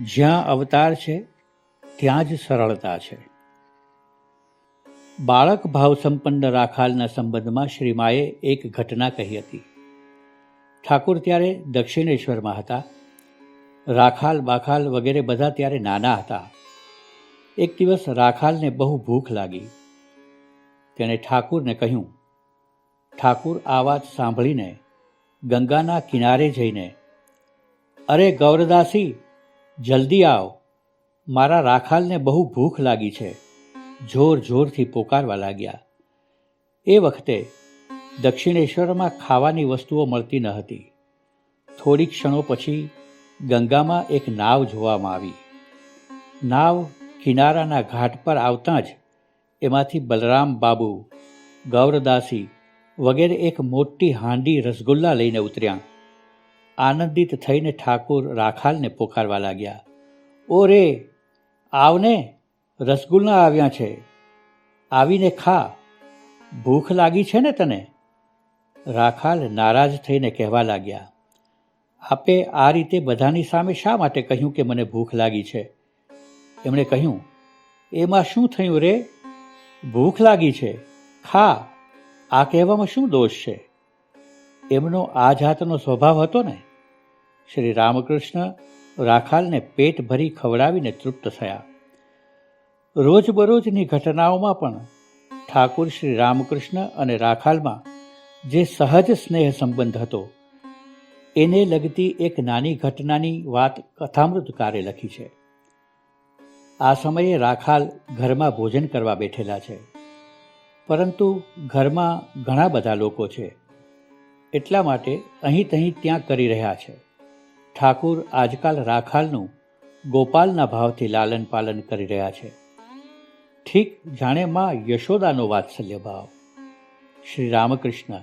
જ્યાં અવતાર છે, ત્યાં જ સરળતા છે. બાળક ભાવ સંપન્ન રાખાલના સંબંધમાં શ્રી માએ એક ઘટના કહી હતી. ઠાકુર ત્યારે દક્ષિણેશ્વરમાં હતા. રાખાલ, બાખાલ વગેરે બધા ત્યારે નાના હતા. એક દિવસ રાખાલને બહુ ભૂખ લાગી. તેણે ઠાકુરને કહ્યું, ઠાકુર, આ વાત સાંભળીને ગંગાના કિનારે જઈને, અરે ગૌરદાસી જલ્દી આવ. મારા રાખાલને બહુ ભૂખ લાગી છે. જોર જોરથી પોકારવા લાગ્યા. એ વખતે દક્ષિણેશ્વરમાં ખાવાની વસ્તુઓ મળતી ન હતી. થોડી ક્ષણો પછી ગંગામાં એક નાવ જોવામાં આવી. નાવ કિનારાના ઘાટ પર આવતાં જ એમાંથી બલરામ બાબુ, ગૌરદાસી વગેરે એક મોટી હાંડી રસગુલ્લા લઈને ઉતર્યા. આનંદિત થઈને ઠાકુર રાખાલને પોકારવા લાગ્યા. ઓ રે આવને, રસગુલ્લા આવ્યા છે. આવીને ખા. ભૂખ લાગી છે ને તને? રાખાલ નારાજ થઈને કહેવા લાગ્યા. આપે આ રીતે બધાની સામે શા માટે કહ્યું કે મને ભૂખ લાગી છે? એમણે કહ્યું, એમાં શું થયું રે? ભૂખ લાગી છે. ખા. આ કહેવામાં શું દોષ છે? એમનો આ જાતનો સ્વભાવ હતો ને? શ્રી રામકૃષ્ણ રાખાલને પેટ ભરી ખવડાવીને તૃપ્ત થયા. રોજબરોજની ઘટનાઓમાં પણ ઠાકુર શ્રી રામકૃષ્ણ અને રાખાલમાં જે સહજ સ્નેહ સંબંધ હતો, એને લગતી એક નાની ઘટનાની વાત કથામૃતકારે લખી છે. આ સમયે રાખાલ ઘરમાં ભોજન કરવા બેઠેલા છે. પરંતુ ઘરમાં ઘણા બધા લોકો છે. એટલા માટે અહીં તહીં ત્યાં કરી રહ્યા છે. ઠાકુર આજકાલ રાખાલનું ગોપાલના ભાવથી લાલન પાલન કરી રહ્યા છે. ઠીક જાણે માં યશોદાનો વાત્સલ્ય ભાવ. શ્રી રામકૃષ્ણ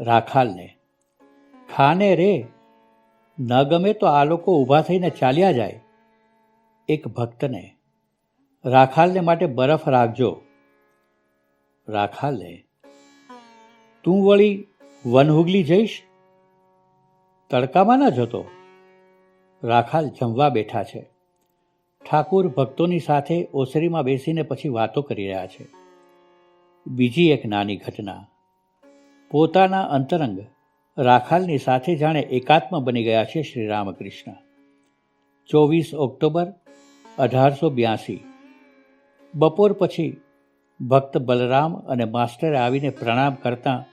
રાખાલને, ખાને રે, ન ગમે તો આ લોકો ઊભા થઈને ચાલ્યા જાય. એક ભક્તને, રાખાલને માટે બરફ રાખજો. રાખાલે તું વળી વનહુગલી જઈશ? તડકામાં ન જતો? રાખાલ જમવા બેઠા છે. ઠાકુર ભક્તોની સાથે ઓસરીમાં બેસીને પછી વાતો કરી રહ્યા છે. બીજી એક નાની ઘટના. પોતાના અંતરંગ રાખાલની સાથે જાણે એકાત્મ બની ગયા છે શ્રી રામકૃષ્ણ. ચોવીસ ઓક્ટોબર અઢારસો બ્યાસી. બપોર પછી ભક્ત બલરામ અને માસ્ટરે આવીને પ્રણામ કરતાં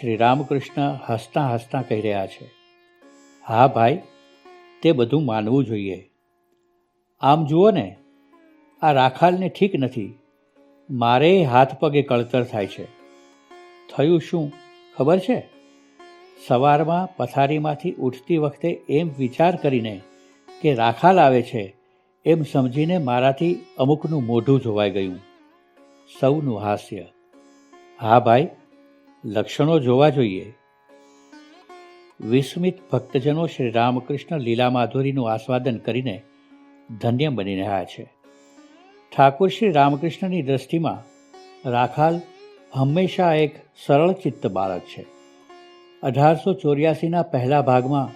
શ્રી રામકૃષ્ણ હસતા હસતા કહી રહ્યા છે. હા ભાઈ તે બધું માનવું જોઈએ. આમ જુઓ ને, આ રાખાલને ઠીક નથી. મારે હાથ પગે કળતર થાય છે. થયું શું, ખબર છે? સવારમાં પથારીમાંથી ઉઠતી વખતે એમ વિચાર કરીને કે રાખાલ આવે છે, એમ સમજીને મારાથી અમુકનું મોઢું જોવાઈ ગયું. સૌનું હાસ્ય. હા ભાઈ, લક્ષણો જોવા જોઈએ. વિસ્મિત ભક્તજનો શ્રી રામકૃષ્ણ લીલા માધુરીનું આસ્વાદન કરીને ધન્ય બની રહ્યા છે. ઠાકુર શ્રી રામકૃષ્ણની દ્રષ્ટિમાં રાખાલ હંમેશા એક સરળ ચિત્ત બાળક છે. અઢારસો ચોર્યાસીના પહેલા ભાગમાં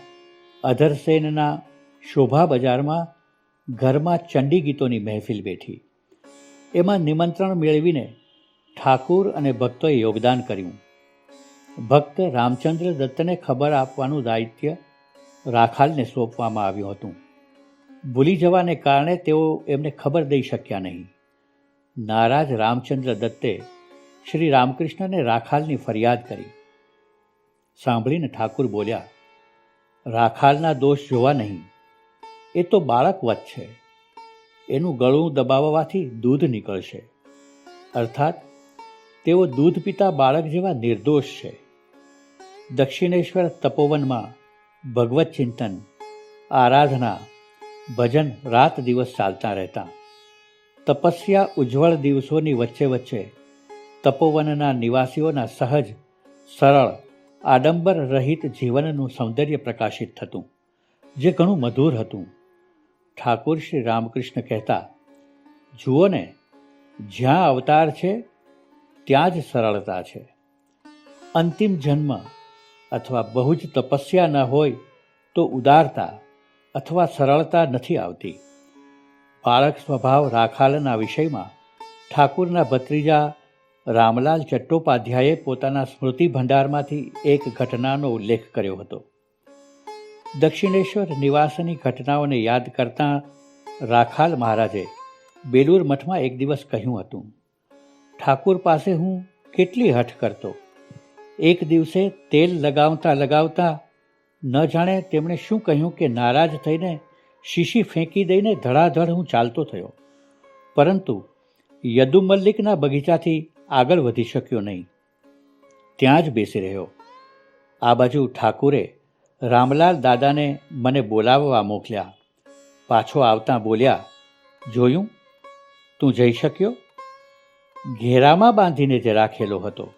અધરસેનના શોભા બજારમાં ઘરમાં ચંડી ગીતોની મહેફિલ બેઠી. એમાં નિમંત્રણ મેળવીને ઠાકુર અને ભક્તોએ યોગદાન કર્યું. ભક્ત રામચંદ્ર દત્તને ખબર આપવાનું દાયિત્ય રાખાલને સોંપવામાં આવ્યું હતું. ભૂલી જવાને કારણે તેઓ એમને ખબર દઈ શક્યા નહીં. નારાજ રામચંદ્ર દત્તે શ્રી રામકૃષ્ણને રાખાલની ફરિયાદ કરી. સાંભળીને ઠાકુર બોલ્યા, રાખાલના દોષ જોવા નહીં. એ તો બાળકવત છે. એનું ગળું દબાવવાથી દૂધ નીકળશે. અર્થાત, તેઓ દૂધ પીતા બાળક જેવા નિર્દોષ છે. દક્ષિણેશ્વર તપોવનમાં ભગવત ચિંતન, આરાધના, ભજન રાત દિવસ ચાલતા રહેતા. તપસ્યા ઉજ્જવળ દિવસોની વચ્ચે વચ્ચે તપોવનના નિવાસીઓના સહજ, સરળ, આડંબર રહિત જીવનનું સૌંદર્ય પ્રકાશિત થતું, જે ઘણું મધુર હતું. ઠાકુર શ્રી રામકૃષ્ણ કહેતા, જુઓ ને, જ્યાં અવતાર છે, ત્યાં જ સરળતા છે. અંતિમ જન્મ અથવા બહુ જ તપસ્યા ન હોય તો ઉદારતા અથવા સરળતા નથી આવતી. બાળક સ્વભાવ રાખાલના વિષયમાં ઠાકુરના ભત્રીજા રામલાલ ચટ્ટોપાધ્યાયે પોતાના સ્મૃતિ ભંડારમાંથી એક ઘટનાનો ઉલ્લેખ કર્યો હતો. દક્ષિણેશ્વર નિવાસની ઘટનાઓને યાદ કરતાં રાખાલ મહારાજે બેલુર મઠમાં એક દિવસ કહ્યું હતું, ઠાકુર પાસે હું કેટલી હઠ કરતો? એક દિવસે તેલ લગાવતા લગાવતા ન જાણે તેમણે શું કહ્યું કે નારાજ થઈને શીશી ફેંકી દઈને ધડાધડ હું ચાલતો થયો. પરંતુ યદુ મલ્લિકના બગીચાથી આગળ વધી શક્યો નહીં. ત્યાં જ બેસી રહ્યો. આ બાજુ ઠાકુરે રામલાલ દાદાને મને બોલાવવા મોકલ્યા. પાછો આવતા બોલ્યા, જોયું? તું જઈ શક્યો? ઘેરામાં બાંધીને જે રાખેલો હતો.